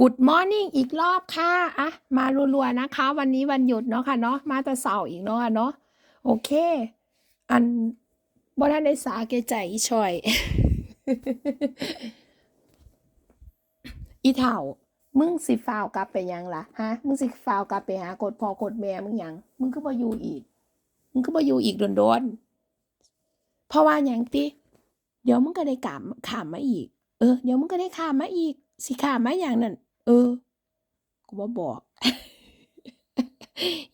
Good morning อีกรอบค่ะอะมารัวๆนะคะ วันนี้วันหยุดเนาะค่ะเนาะ มาแต่เช้าอีกเนาะเนาะ โอเค อันบ่ทันได้สาแก่ใจอีช่อย อีเฒ่า มึงสิฟาวกลับไปยังล่ะ ฮะ มึงสิฟาวกลับไปหากดพอกดแม่มึงยัง มึงคือบ่อยู่อีก มึงคือบ่อยู่อีกโดนๆ เพราะว่าหยังติ เดี๋ยวมึงก็ได้กามข้ามมาอีก เออ เดี๋ยวมึงก็ได้ขามมาอีก สิขามมาหยังนั่นเออ กูบ่บอก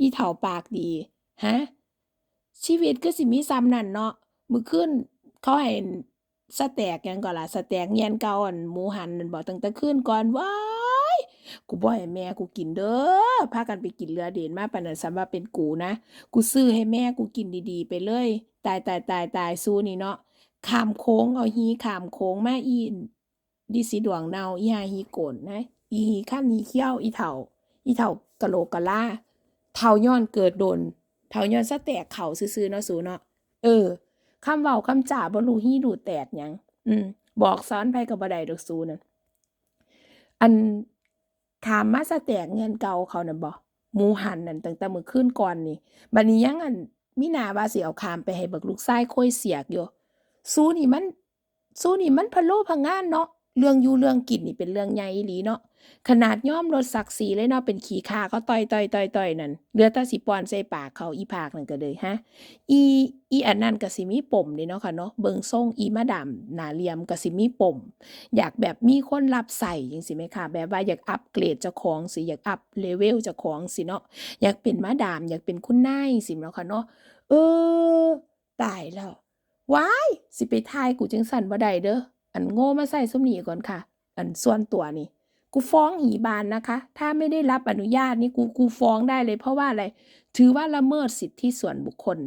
อีเฒ่าปากดีฮะชีวิตคือสิมีส่ำนั้นเนาะมื้อคืนเขาให้สแต็กยังก่อนล่ะสแต็กเฮียนเก่าอันหมูหันนั่นบ่ตั้งแต่คืนก่อนว้ายกูบ่ให้แม่กูกินเด้อพากันไปกินเรือเด่นมาปานนั้นสำว่าเป็นกูนะกูซื้อให้แม่กูกินดีๆ ไปเลย ตายๆๆๆซูนี่เนาะขามโค้งเอาหีขามโค้งมาอี ลิซิดวงเนาอีห่าหีโกนนะอีหีคันหีเขี้ยวอีเฒ่าอีเฒ่ากะโหลกกะล่าเฒ่าย้อนเกิดโดนเฒ่าย้อนสแตกเข้าซื่อๆเนาะสูเนาะเออคำเว้าคำจ้าบ่รู้หี้รู้แตกหยังอืมบอกสอนไผก็บ่ได้ดอกสูนั่นอันข้ามมาสแตกเฮือนเก่าเขานั่นบ่หมูหันนั่นตั้งแต่มื้อคืนก่อนนี่บัดนี้ยังอันมีหน้าว่าสิเอาข้ามไปให้บักลูกชายโคยเสียกอยู่สูนี่มันสูนี่มันพะโลพะงานเนาะ เรื่องยู่เรื่องกินนี่เป็นเรื่องใหญ่อีหลีเนาะขนาดย่อมลดศักดิ์ศรีเลยเนาะเป็นขี้ข้าเขาต่อยๆๆๆนั่นเลือแต่สิปอนใส่ปากเขาอีภาคนั่นก็เลยฮะอีอีอันนั้นกสิมีปมเดะเนาะค่ะเนาะเบิงทรงอีมาดามหนาเลียมก็สิมีปม อยากแบบมีคนรับใช้จังซี้แหมคะแบบว่าอยากอัปเกรดเจ้าของสิอยากอัป level เจ้าของสิเนาะอยากเป็นมาดาม อยากเป็นคุณนายสิเนาะค่ะเนาะเออตายแล้วว้ายสิไปทายกูจังซั้นบ่ได้เด้อ อันโง่มาใส่ซุมนี้ก่อนค่ะ อันส่วนตัวนี่ กูฟ้องหีบานนะคะ ถ้าไม่ได้รับอนุญาตนี่กูกูฟ้องได้เลย เพราะว่าอะไร ถือว่าละเมิดสิทธิส่วนบุคคล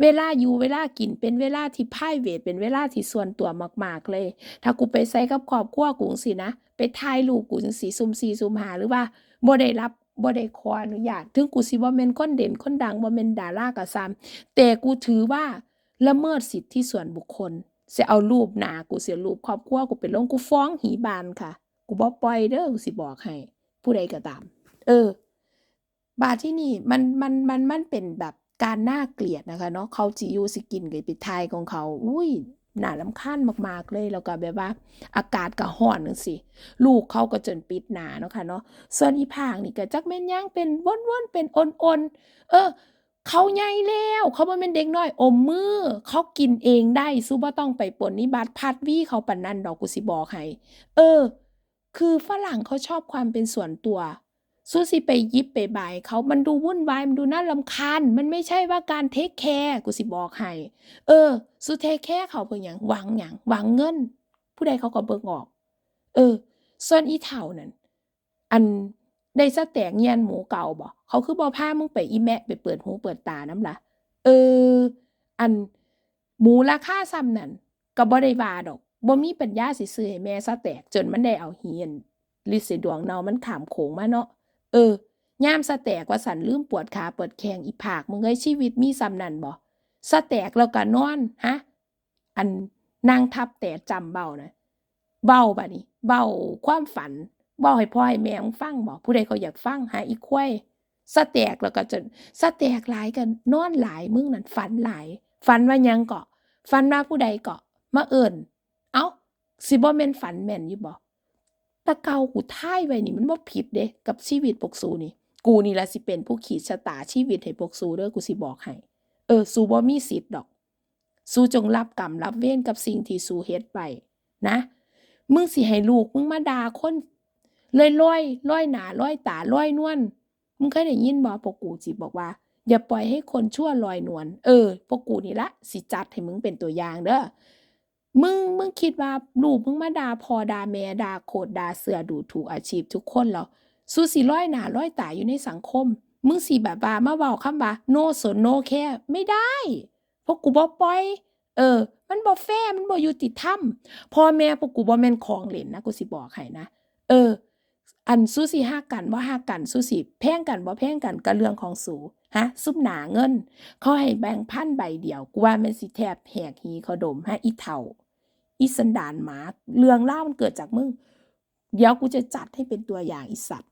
เวลาอยู่เวลากินเป็นเวลาที่ไพรเวตเป็นเวลาที่ส่วนตัวมากๆเลย ถ้ากูไปไสกับครอบครัวกูจังซี้นะ ไปถ่ายรูปกูจังซี้สุ่มสี่สุ่มหาหรือว่าบ่ได้รับบ่ได้ขออนุญาต ถึงกูสิบ่แม่นคนเด่นคนดังบ่แม่นดาราก็ซ้ำแต่กูถือว่าละเมิดสิทธิส่วนบุคคล สิเอารูปหนากูเสิเอารูปครอบครัวกูไปลงกูฟ้องหีบานค่ะ กูบ่ปล่อยเด้อกูสิบอกให้ ผู้ใดก็ตาม เออบัดทีนี้มันมันมันมันเป็นแบบการน่าเกลียดนะคะเนาะเขาสิอยู่สิกินก็ไปถ่ายของเขา อุ๊ยหนารำคาญมากๆเลยแล้วก็แบบว่า อากาศก็ร้อนจังซี้ลูกเขาก็จนปิดหนาเนาะค่ะเนาะส่วนอีภาคนี่ก็จักแม่นหยังเป็นว่นๆเป็นอ่อนๆเออ เขาใหญ่แล้ว เขาบ่แม่นเด็กน้อยอมมือ เขากินเองได้สูบ่ต้องไปปนนิบัติพัดวี่เขาปานนั้นดอกกูสิบอกให้เออ คือฝรั่งเขาชอบความเป็นส่วนตัวสูสิไปยิบไปบายเขามันดูวุ่นวาย มันดูน่ารำคาญ มันไม่ใช่ว่าการเทกแคร์กูสิบอกให้ เออสูเทกแคร์เขาเพื่อหยังหวังหยังหวังเงิน ผู้ใดเขาก็เบิ่งออก เออ ส่วนอีเฒ่านั่นอัน ได้สแตกเฮียนหมูเก่าบ่เขาคือบ่พามึงไปอีแมะไปเปิดหูเปิดตานำล่ะเออ อันหมูราคาส่ำนั้นก็บ่ได้ว่าดอกบ่มีปัญญาสิซื้อให้แม่สแตกจนมันได้เอาหีอั่นลิซิดวงเนามันขามโขงมาเนาะเออยามสแตกว่าซั้นลืมปวดขาปวดแข้งอีภาคมึงเอ้ยชีวิตมีส่ำนั้นบ่สแตกแล้วก็นอนฮะอันนั่งทับแต่จำเว้านะเว้าบัดนี้เว้าความฝัน เว้าให้พ่อให้แม่มึงฟังบ่ผู้ใดเขาอยากฟังหาอีควายสแต็กแล้วก็จนสแต็กหลายก็นนอนหลายมึงนั่นฝันหลายฝันว่ายังเกาะฝันว่าผู้ใดเกาะมาเอิ้นอ้าสิบ่แม่นฝันแม่นอยู่บ่แต่เกากูท่ายไว้นี่มันบ่ผิดเดะกับชีวิตพวกสูนี่ กูนี่ละสิเป็นผู้ขีดชะตาชีวิตให้พวกสูเด้อกูสิบอกให้เออสูบ่มีสิทธิ์ดอก สูจงรับกรรมรับเวรกับสิ่งที่สูเฮ็ดไปนะ มึงสิให้ลูกมึงมาด่าคน ลอยลอยหนาลอยตาลอยนวลมึงเคยได้ยินบ่พวกกูสิบอกว่า อย่าปล่อยให้คนชั่วลอยนวลเออพวกกูนี่ละสิจัดให้มึงเป็นตัวอย่างเด้อมึงมึงคิดว่าลูกมึงมาด่าพอด่าแม่ด่าโคตรด่าเสือดูถูกอาชีพทุกคนแล้วสูสิลอยหนาลอยตาอยู่ในสังคม มึงสิแบบว่ามาเว้าคำว่า no สน no care ไม่ได้พวกกูบ่ปล่อย เออ มันบ่แฟมันบ่ยุติธรรมพ่อแม่พวกกูบ่แม่นของเล่นนะกูสิบอกให้นะเออ อันสูสิหักกันว่าหักกันสูสิแพงกันว่าแพงกันก็เรื่องของสูฮะซุมหนาเงินเขาให้แบ่งพันใบเดียวกูว่ามันสิแทบแหกหีเขาดมฮะอีเฒ่าอีสันดานหมาเรื่องเล่ามันเกิดจากมึงเดี๋ยวกูจะจัดให้เป็นตัวอย่างอีสัตว